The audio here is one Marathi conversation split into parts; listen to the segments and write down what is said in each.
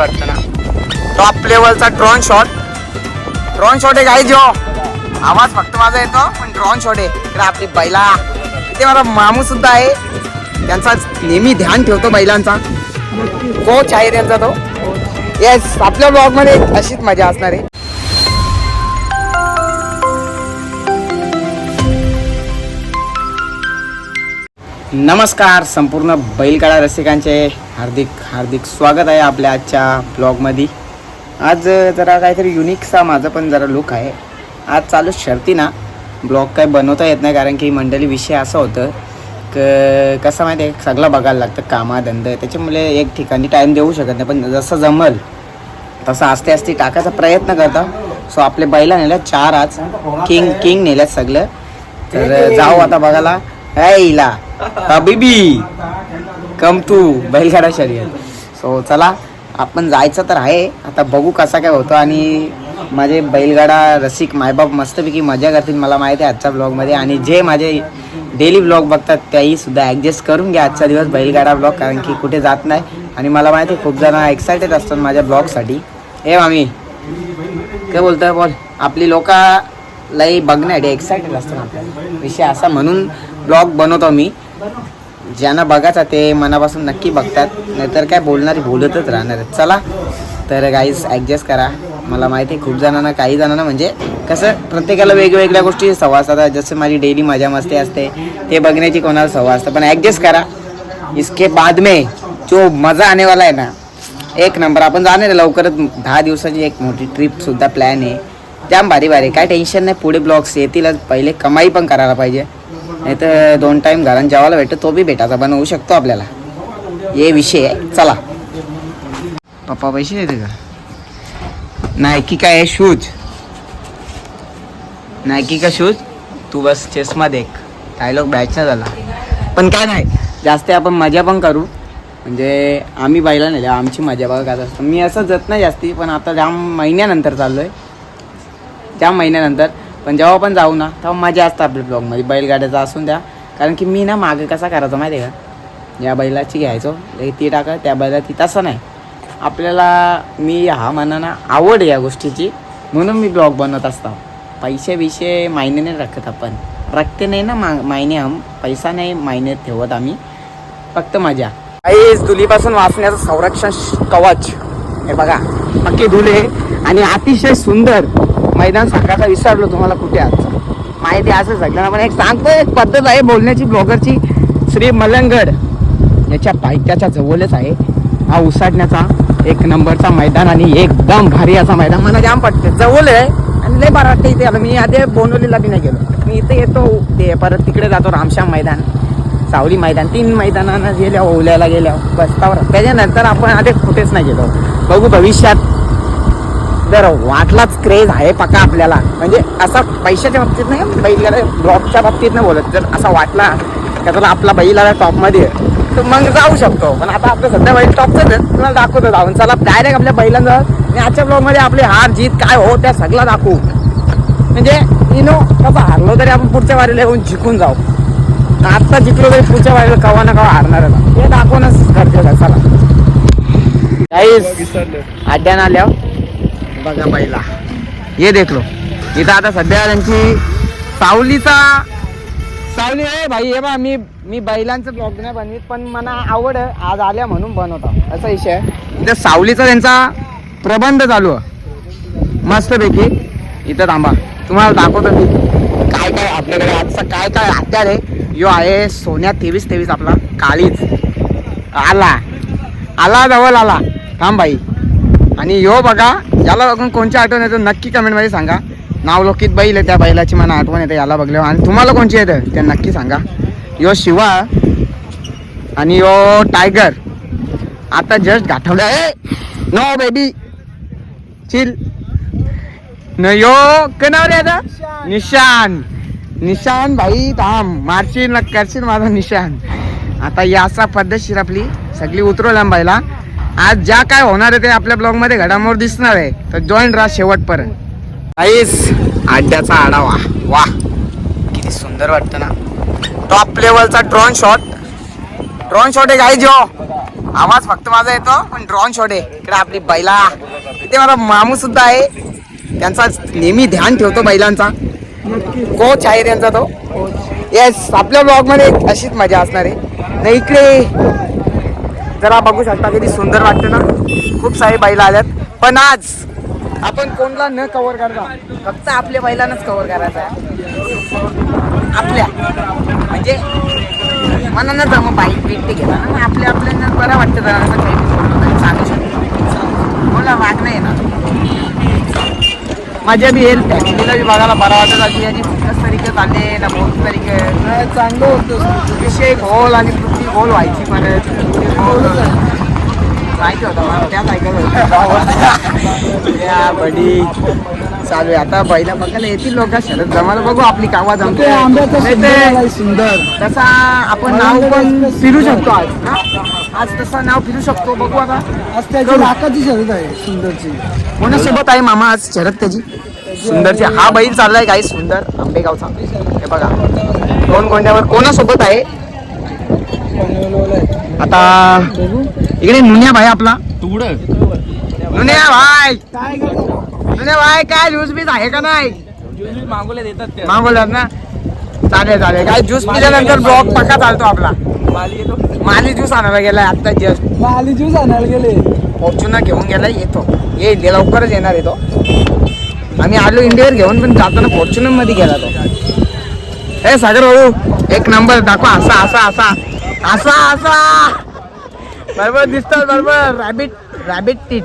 वाटतं ना. टॉप लेवलचा ड्रॉन शॉट ड्रॉन शॉट आहे काय जो आवाज फक्त माझा येतो पण ड्रॉन शॉट आहे. तर आपली बैला. ते मला मामू सुद्धा आहे. त्यांचा नेहमी ध्यान ठेवतो बैलांचा. कोच आहे त्यांचा तो. येस आपल्या ब्लॉगमध्ये अशीच मजा असणार आहे. नमस्कार संपूर्ण बैलगाडा रसिकांचे. हार्दिक हार्दिक स्वागत आहे आपल्या आजच्या ब्लॉगमध्ये. आज जरा काहीतरी युनिकसा माझं पण जरा लुक आहे. आज चालू शर्ती ना ब्लॉग काय बनवता येत नाही कारण की मंडळी विषय असं होतं क कसं माहिती आहे सगळं बघायला लागतं कामाधंद त्याच्यामुळे एक ठिकाणी टाईम देऊ शकत नाही. पण जसं जमल तसं आस्ते आस्ते टाकायचा प्रयत्न करता. सो आपले बैला नेल्या चार आज किंग किंग नेल्यात सगळं. तर जाऊ आता बघायला. ऐला हबीबी कम तू बैलगाडा शर्यत. सो चला आपण जायचं तर आहे. आता बघू कसा काय होतो. आणि माझे बैलगाडा रसिक मायबाप मस्तपैकी मजा करतील मला माहिती आहे आजच्या ब्लॉगमध्ये आणि जे माझे डेली ब्लॉग बघतात त्याही सुद्धा ॲडजस्ट करून घ्या आजचा दिवस बैलगाडा ब्लॉग कारण की कुठे जात नाही. आणि मला माहिती आहे खूप जण एक्सायटेड असतात माझ्या ब्लॉगसाठी ए मामी काय बोलतोय बोल. आपली लोक लई बघण्यासाठी एक्सायटेड असतात आपल्याला. विषय असा म्हणून ब्लॉग बनवतो मी. ज्यांना बघायचा ते मनापासून नक्की बघतात. नाहीतर काय बोलणारे बोलतच राहणार चला तर गाईज ॲडजस्ट करा. मला माहिती आहे खूप जणांना काही जणांना म्हणजे कसं प्रत्येकाला वेगवेगळ्या गोष्टी सवय असतात. जसं माझी डेली मजा मस्ती असते ते बघण्याची कोणाला सवय असतं. पण ॲडजस्ट करा. इसके बाद में जो मजा आने वाला आहे ना एक नंबर आपण जाणार आहे लवकरच. दहा दिवसाची एक मोठी ट्रीपसुद्धा प्लॅन आहे. जाम भारी भारी काय टेन्शन नाही पुढे ब्लॉग्स येतीलच. पहिले कमाई पण करायला पाहिजे. नाही तर दोन टाईम घरात जेवायला भेटतो तो बी भेटायचा बनवू शकतो आपल्याला. हे विषय आहे. चला. पप्पा पैसे देते का? नायकी काय आहे शूज नायकी का शूज तू बस चष्मा देख. डायलॉग बॅचचा झाला. पण काय नाही जास्त आपण मजा पण करू. म्हणजे आम्ही पाहिला नाही आमची मजा बघा काय असतं. मी असं जात नाही जास्ती पण आता ज्या महिन्यानंतर चाललो आहे त्या महिन्यानंतर पण जेव्हा पण जाऊ ना तेव्हा मजा असते आपल्या ब्लॉगमध्ये बैलगाड्याचा असून द्या. कारण की मी ना मागे कसा करायचा माहिती आहे का? या बैलाची घ्यायचो. ती टाका त्या बैला ती तसं नाही. आपल्याला मी हा मनानं आवड या गोष्टीची. म्हणून मी ब्लॉग बनवत असतो. पैसे विषय मायने नाही राखत आपण. रखते नाही ना मा मायने हम. पैसा नाही मायने ठेवत आम्ही. फक्त मजा. आईस धुलीपासून वाचण्याचं संरक्षण कवच. हे बघा. पक्की धुले आणि अतिशय सुंदर. मैदान सांगायचा विसरलो तुम्हाला कुठे आज? माहिती असं सगळ्यांना पण एक सांगतो एक पद्धत आहे बोलण्याची ब्लॉगरची. श्री मलंगड याच्या पायथ्याच्या जवळच आहे. हा उसाडण्याचा एक नंबरचा मैदान आणि एकदम भारी असा मैदान. मला जाम पडते जवळ आहे आणि लय बरं वाटतं इथे. आलं मी आधी बोनवलीला बी नाही गेलो. मी इथे येतो ते परत तिकडे जातो रामश्याम मैदान सावली मैदान. तीन मैदानानं गेल्या ओल्याला गेल्या बसतावर. त्याच्यानंतर आपण आधी कुठेच नाही गेलो. बघू भविष्यात जर वाटलाच क्रेज आहे पक्का आपल्याला. म्हणजे असा पैशाच्या बाबतीत नाही बैलगाड्या ब्लॉकच्या बाबतीत नाही बोलत. जर असा वाटला का त्याला आपला बैलाला टॉपमध्ये आहे, तर मग जाऊ शकतो. पण आता आपलं सध्या बैल टॉपचं आहे. तुम्हाला दाखवतो जाऊन. चला डायरेक्ट आपल्या बैलांचा आणि आजच्या ब्लॉगमध्ये आपले हार जीत काय हो त्या सगळं दाखवू. म्हणजे इनो कसं हारलो तरी आपण पुढच्या वारीला येऊन जिंकून जाऊ. आता जिंकलो तरी पुढच्या वारीला कवा ना कवा हारणार हे दाखवणच आहे. चला. काहीच अड्ड्यान आल्यावर बघा बैला ये देखलो. इथं आता सध्या त्यांची सावलीचा सावली आहे भाई हे बा मी मी बैलांचं ब्लॉग नाही बनवित पण मला आवड आहे. आज आल्या म्हणून बनवता. असा विषय आहे. इथं सावलीचा त्यांचा प्रबंध चालू आहे. मस्तपैकी. इथं थांबा. तुम्हाला दाखवतो मी काय काय आपल्याकडे आजचा काय काय हत्यार आहे. यो आहे सोन्या तेवीस तेवीस आपला काळीच. आला. आला जवळ आला. थांब बाई. आणि यो बघा याला बघून कोणची आठवण येतं नक्की कमेंटमध्ये सांगा. नाव लोकित बैल आहे त्या बैलाची मला आठवण येते याला बघल्यावर. आणि तुम्हाला कोणची येतं ते नक्की सांगा. यो शिवा आणि यो टायगर. आता जस्ट गाठवलं आहे. नो बेबी चिल न यो कनावर आता? निशान. निशान भाई थांब. मारशील ना करशील माझा निशान. आता या असा पद्धतशीर आपली सगळी उतरवल्या बायला आज ज्या काय होणार आहे ते आपल्या ब्लॉगमध्ये घडामोड दिसणार आहे. तर जॉईन राहा शेवटपर्यंत. आईस आड्याचा आढावा. वा किती सुंदर वाटतं ना. टॉप लेवलचा ड्रॉन शॉट ड्रॉन शॉट आहे गाई जो आवाज फक्त माझा येतो पण ड्रॉन शॉट आहे. इकडे आपली बैला. इथे मला मामू सुद्धा आहे. त्यांचा नेहमी ध्यान ठेवतो बैलांचा. कोच आहे त्यांचा तो. येस आपल्या ब्लॉगमध्ये अशीच मजा असणार आहे. नाही इकडे. जरा बघू शकता किती सुंदर वाटतं ना. खूप सारे बैला आल्यात. पण आज आपण कोणला न कव्हर करता फक्त आपल्या बैलांनाच कव्हर करायचा आहे. आपल्या. म्हणजे मनानं जम बाईक बीक ते घेता ना मग आपल्या आपल्याला बरं वाटतं जरा असं काही बोललो शकतो. बोला वाग नाही ना मजा बी हेल्थ फॅमिलीला बी बघायला बरं वाटत अशी याची फुकस तरीके चालले ना. बहुत तरीके. चांगलं होतं. विषय गोल आणि पृथ्वी गोल व्हायची परत. माहिती होतं या बडी चालू आहे आता पहिला बघायला येतील लोक शरद जमाला बघू आपली कावा जमते सुंदर तसा आपण नाव पण फिरू शकतो. आज? आज तसं नाव फिरू शकतो. बघू आता. आज त्याची लाखाची शर्यत आहे सुंदरची कोणासोबत आहे? मामा आज शरद त्याची सुंदरची हा बैल चाललाय काही सुंदर आंबेगावचा हे बघा. दोन गोंड्यावर कोणासोबत आहे? आता इकडे नुन्या भाई आपला. नुन्या भाई. काय करतो नुन्या भाई काय ज्यूस बीस आहे का नाही? मागवले देतात मागवल्यात ना. चालेल चालेल. काय ज्यूस पिल्यानंतर ब्लॉग पक्का चालतो आपला. माली ज्यूस आणायला गेलाय आता जस्ट माली ज्यूस आणायला गेले. फॉर्च्युनर घेऊन गेलाय येतो. येईल ये लवकरच येणार येतो आम्ही आलो इंडियावर घेऊन पण जाताना फॉर्च्युनरमध्ये गेला तो. हे सागर भाऊ एक नंबर दाखवा. असा असा असा. असा असा. बरोबर दिसतात बरोबर. रॅबिट रॅबिट टीट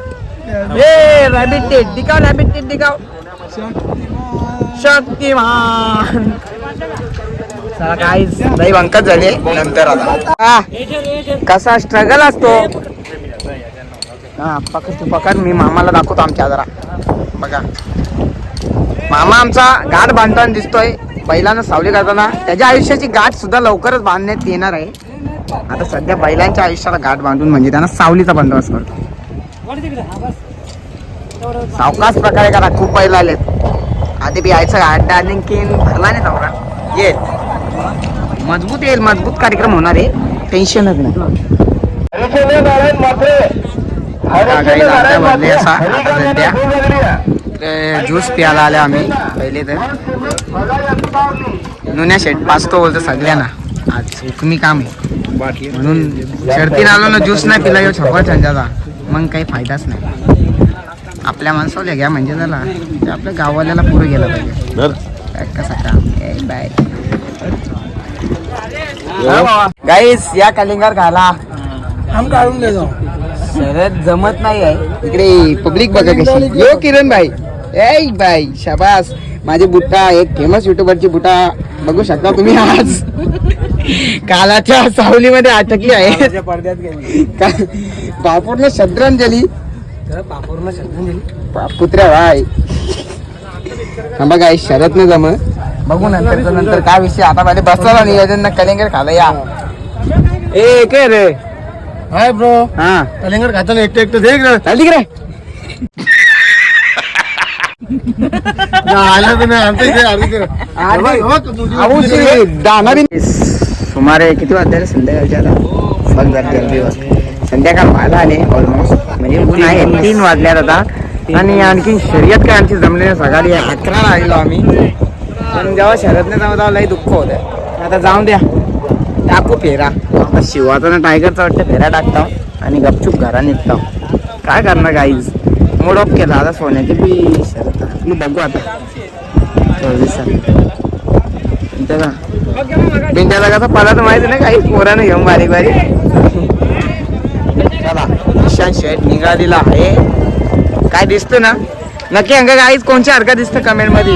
ए रॅबिट टीट दिखाव रॅबिट टीट दिखाव. शक्तिमान. चला काय अंकच झाले. नंतर आता. कसा स्ट्रगल असतो. हा पकड तू पकड. मी मामाला दाखवतो आमच्या जरा. बघा. मामा आमचा गाठ बांधताना दिसतोय. बैलांना सावली करताना त्याच्या आयुष्याची गाठ सुद्धा लवकरच बांधण्यात येणार आहे. आता सध्या बैलांच्या आयुष्याला गाठ बांधून म्हणजे त्यांना सावलीचा बंदोबस्त करतो. सावकाश प्रकारे करा खूप बैल आलेत. आधी बी यायचं अड्डा आणखीन भरला नाही नवरा येईल मजबूत येईल मजबूत कार्यक्रम होणार आहे. टेन्शनच नाही. असा. सध्या ज्यूस प्यायला आले आम्ही पहिले तर. नुन्या शेट पाचतो बोलतो सगळ्यांना. आज हुकमी काम आहे. म्हणून शर्तीन आलो ना ज्यूस नाही पिला छपा छंजाचा मग काही फायदाच नाही. आपल्या माणसाला घ्या म्हणजे झाला. ते आपल्या गाववाल्याला पुढे गेलं पाहिजे. काय कसा काम बाय. गाईस या कलिंगर घाला. आम काढून दे जाऊ शरद जमत नाही आहे. इकडे पब्लिक बघा कशी यो किरण भाई. ए बाई शाबास. माझी बुट्टा एक फेमस युट्यूबरची बुट्टा बघू शकता तुम्ही आज. कालाच्या सावलीमध्ये अटकली आहे. पडद्यात गेली. श्रद्धांजली. बापूरला श्रद्धांजली. पुत्र्या भाई थांबा काय शरद न जम. बघू नंतर नंतर काय विषय. आता माझे बसला नियोजन ना कलिंगर खाला या. ए काय रे? हाय ब्रो हा. कलिंगड खाताना एकटं एकटं देख रे चालती रे आलं तर नाही आमच्या इथे आली तर. दाना बी सुमारे किती वाजले रे? संध्याकाळच्या आता? बघ जरा जल्दी बघ संध्याकाळ व्हायला आले ऑलमोस्ट म्हणजे ऊन आहे तीन वाजल्यात आता. आणि आणखी शर्यत काय आमची जमली नाही सकाळी अकरा आलेलो आम्ही. पण जेव्हा शर्यत नाही तेव्हा लई दुःख होतं. आता जाऊन द्या. टाकू फेरा. आता शिवाचा ना टायगरचा वाटतं फेरा टाकतो आणि गपचूप घरा निघतो काय करणार गाईज मूड ऑफ केला आता सोन्याची बी शर्यत. बघू आता. चोवीस बिंट्याला कसा पदार्थ माहिती नाही काही पोरानं घेऊन बारीक बारीक. चला ईशान शेट निघालेला आहे. काय दिसतं ना? नक्की अंग काहीच कोणची हरकत दिसतं कमेंटमध्ये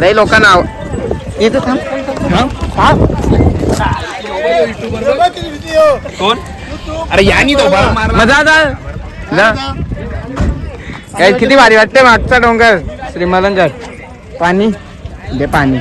लई लोकांना आव येतं थांब. कोण? अरे यानी तो मजा आता ना काय किती भारी वाटते मागचा डोंगर. श्रीमलंगड पाणी? दे पाणी.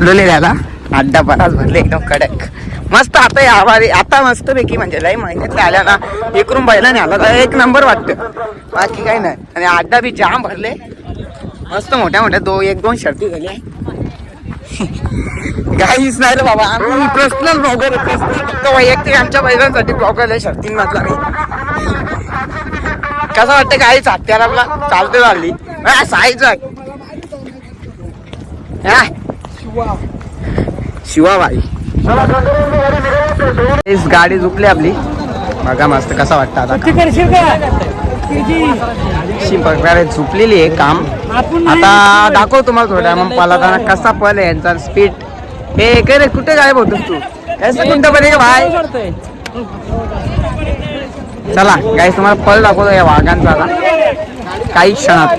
चालवले त्याला अड्डा बराच भरले एकदम कडक. मस्त आता या आता मस्त पैकी म्हणजे लय महिन्यातल्या आल्या ना. इकडून बैला नाही आला तर एक नंबर वाटतं. बाकी काही नाही. आणि अड्डा बी जाम भरले. मस्त मोठ्या मोठ्या दो एक दोन शर्ती झाल्या. काहीच नाही रे बाबा. आम्ही पर्सनल ब्लॉगर फक्त वैयक्तिक आमच्या बैलांसाठी ब्लॉगर आहे शर्तींमधला मी कसं वाटतं काहीच हत्यार आपला चालते चालली. आहे. शिवाबाई. इस गाडी झुकली आपली. बघा मस्त कसा वाटतं आता. झुपलेली आहे काम. आता दाखव तुम्हाला थोड्या. मग पळताना कसा पल आहे यांचा स्पीड हे काय रे कुठे गायब होतोस तू? कोणतं पण भाई? चला गाईस तुम्हाला पल दाखवतो या वाघांचा आता. काही क्षणात.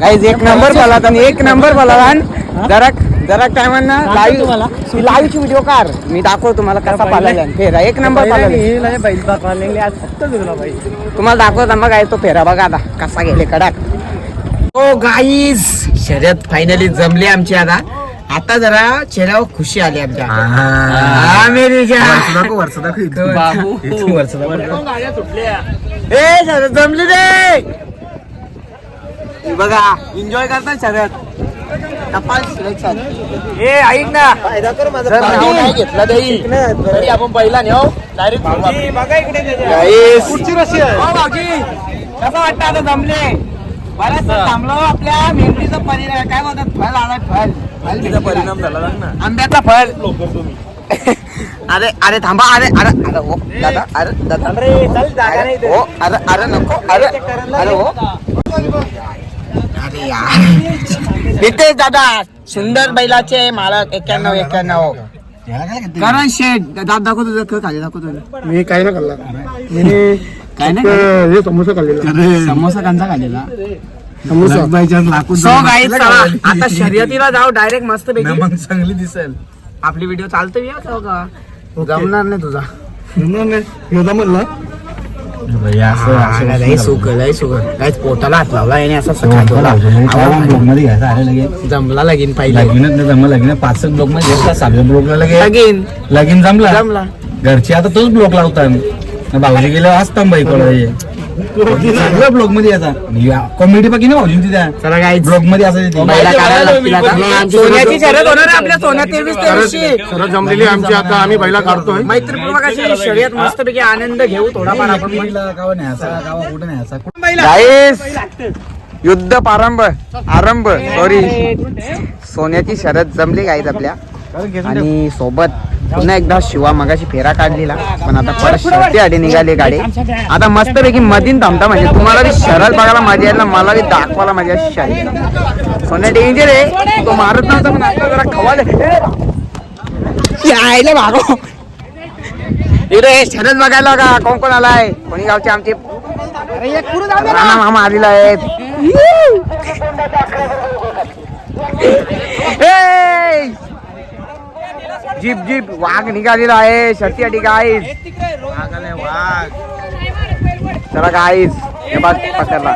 गाईज एक नंबर पला आणि एक नंबर पला जरा जरा काय म्हणणार लाईव्ह लाईव्हची व्हिडिओ कार मी दाखवतो तुम्हाला कसा पालायला फेरा एक नंबर पाला तुम्हाला दाखवतो मग काय तो फेरा बघा आता कसा गेले कडक. हो गाईज शर्यत फायनली जमली आमची आता. आता जरा चेहऱ्यावर खुशी आली आमच्या. हा, मेरी जान. बाबू. ए शर्यत जमली रे. ही बघा एन्जॉय शर्यत. टपाल सिलेक्शन ए ऐक ना. जर नाव नाही घेतलं तरी. तरी आपण पहिला नेऊ. डायरेक्ट कुठची रशी कसं वाटतं आता जमले? बऱ्याच थांबलो आपल्या मेमरीचा परिणाम काय म्हणतात फळ आला फळ. फळ परिणाम झाला आंब्याचा फळ. अरे अरे थांबा अरे अरे अरे हो दादा अरे दादा. अरे हो अरे अरे नको अरे अरे हो अरे यार. इथे दादा सुंदर बैलाचे मालक एक्क्याण्णव एक्क्याण्णव. करण शेठ दादा दाखव तुझं क खाली दाखव तुझं मी काही ना खाल्ला मी काय नाही फक्त हे समोसा खाल्लेला. समोसा कांचा खाल्लेला. समोसा. सो गाईज चला आता शर्यतीला जाऊ डायरेक्ट मस्त पैकी मग चांगली दिसेल. आपली व्हिडिओ चालतो या जाऊ का? जमणार नाही तुझा. जमणार नाही. योदा म्हणला. पोटाला हात लावला याने असं जमला लगीन पाहिजे जमलं लगीन पाच ब्लॉकमध्ये घेतला सहाव्या ब्लॉकला लगे लगीन. लगीन. जमला? जमला. घरची आता तोच ब्लॉक लावतात भाऊजी गेले असता बाई सगळ्या ब्लॉकमध्ये याचा कॉमेडी बाकी ना भाऊजी गाईज ब्लॉकमध्ये असायची लागतील आता. सोन्याची शर्यत होणार आहे आपल्या सोन्या तेवीस तेवीसची जमलेली आमची आता. आम्ही बैला काढतोय. मैत्रीपूर्वक अशी शर्यत मस्तपैकी आनंद घेऊ थोडाफार आपण. पण. गावा न्यायचा गावा कुठं न्यायचा गाईस युद्ध प्रारंभ. आरंभ. सॉरी सोन्याची शरद जमली गाईत आपल्या. आणि सोबत पुन्हा एकदा शिवा मगाशी फेरा काढलेला पण आता परत शर्तीसाठी निघाली गाडी. आता मस्तपैकी मधीन थांबता म्हणजे तुम्हाला बी शरद बघायला मजा येईल ना मला बी दाखवायला मजा अशी शर्यत सोन्या डेंजर आहे. तो मारत नव्हता पण आता जरा खवाले यायला भागो. इकडे शरद बघायला का कोण कोण आलाय? कोणी गावचे आमचे राणा मामा आलेला आहेत! जीप जीप वाघ निघालेला आहे. शर्तीसाठी गाईस चला गाईस हे बघ पकडला.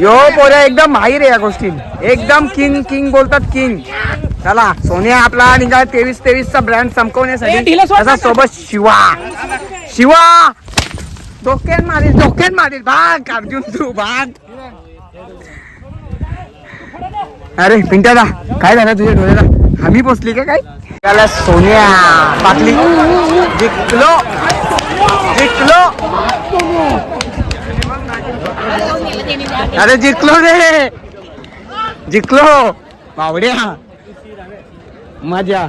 यो पोऱ्या एकदम माहीर आहे या गोष्टीत एकदम किंग किंग बोलतात किंग. चला सोन्या आपला निघाला तेवीस तेवीस चा ब्रँड चमकवण्यासाठी तसा सोबत शिवा. शिवा! डोक्यात मारील डोक्यात मारील. भाग अर्जुन तू भाग. अरे पिंट्यादा काय झालं तुझ्या डोळ्याला? आम्ही पोचली का काय? त्याला सोन्या. पाटली जिंकलो जिंकलो अरे जिंकलो रे. जिंकलो. बावड्या. मजा.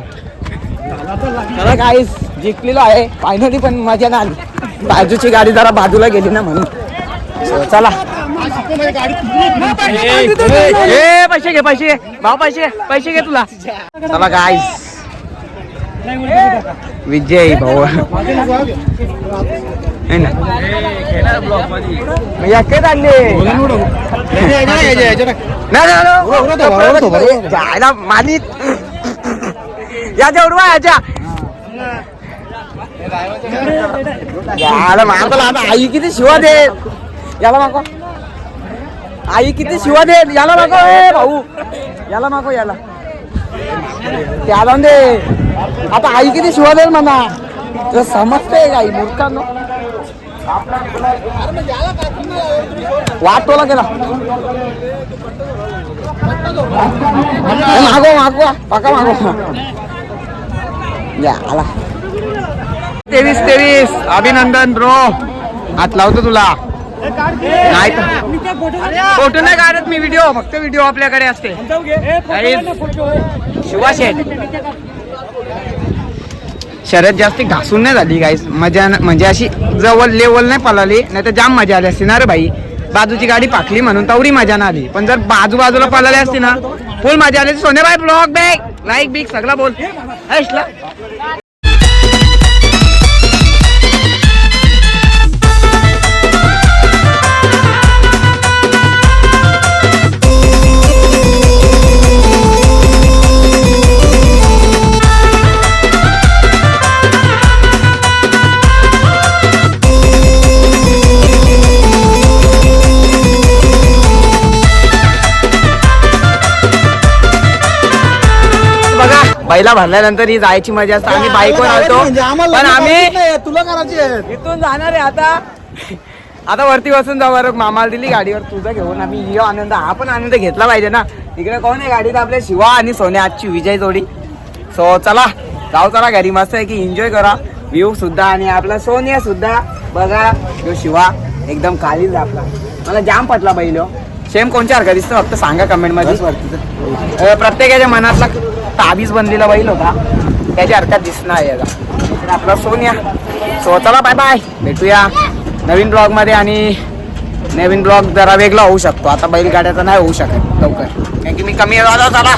चला काहीच जिंकलेलो आहे. फायनली पण मजा नाही आली. बाजूची गाडी जरा बाजूला गेली ना म्हणून. चला. पैसे घे पैसे भाव भाऊ पैसे पैसे घे तुला. चला गाईस विजय भाऊ. आहे ना? मग या जायला मालित याच्या उडवा याच्या याला मागो आता आई किती शिवा दे. याला मागो. आई किती शिवा दे. याला मागो. ए भाऊ. याला मागो याला. त्याला दे आता आई किती शिवा देईल म्हणा? तुला समजते का आई मूर्खांनो? वाट टोला गेला. मागो मागो पाका मागो या आला. तेवीस तेवीस. अभिनंदन ब्रो. हात लावतो तुला. नाही फोटो नाही काढत मी व्हिडिओ फक्त व्हिडिओ आपल्याकडे असते. शिवा शेठ. शर्यत जास्ती घासून नाही झाली गाईस मजा म्हणजे अशी जवळ लेवल नाही पळाली नाही तर जाम मजा आली असती ना रे भाई बाजूची गाडी पाकली म्हणून तेवढी मजा नाही आली. पण जर बाजू बाजूला पळाली असती ना फुल मजा आली. Sonebai blog bag like big सगळं बोल. बघा बैला भरल्यानंतर ही जायची मजा असते. आम्ही बाईकवर आलतो? पण आम्ही तुला करायची इथून जाणार आहे आता. आता वरती बसून जाऊ बरं मामाला दिली गाडीवर. तुझं घेऊन आम्ही यो आनंद हा पण आनंद घेतला पाहिजे ना. इकडे कोण आहे गाडीत? आपले शिवा आणि सोने आजची विजय जोडी. सो चला जाऊ चला घरी मस्त आहे की एन्जॉय करा. व्ह्यू सुद्धा आणि आपला सोनिया सुद्धा. बघा यो शिवा एकदम कालीच आपला. मला जाम पटला बैल सेम कोणच्या हरकत दिसतो फक्त सांगा कमेंटमध्ये. अं, प्रत्येकाच्या मनातला ताबीज बनलेला बैल होता. त्याच्या हरकत दिसणार याला. आपला सोनिया स्वतःला बाय बाय भेटूया नवीन ब्लॉगमध्ये आणि नवीन ब्लॉग जरा वेगळा होऊ शकतो. आता बैलगाड्याचा नाही होऊ शकत. लवकर. कारण की मी कमी झाला चला.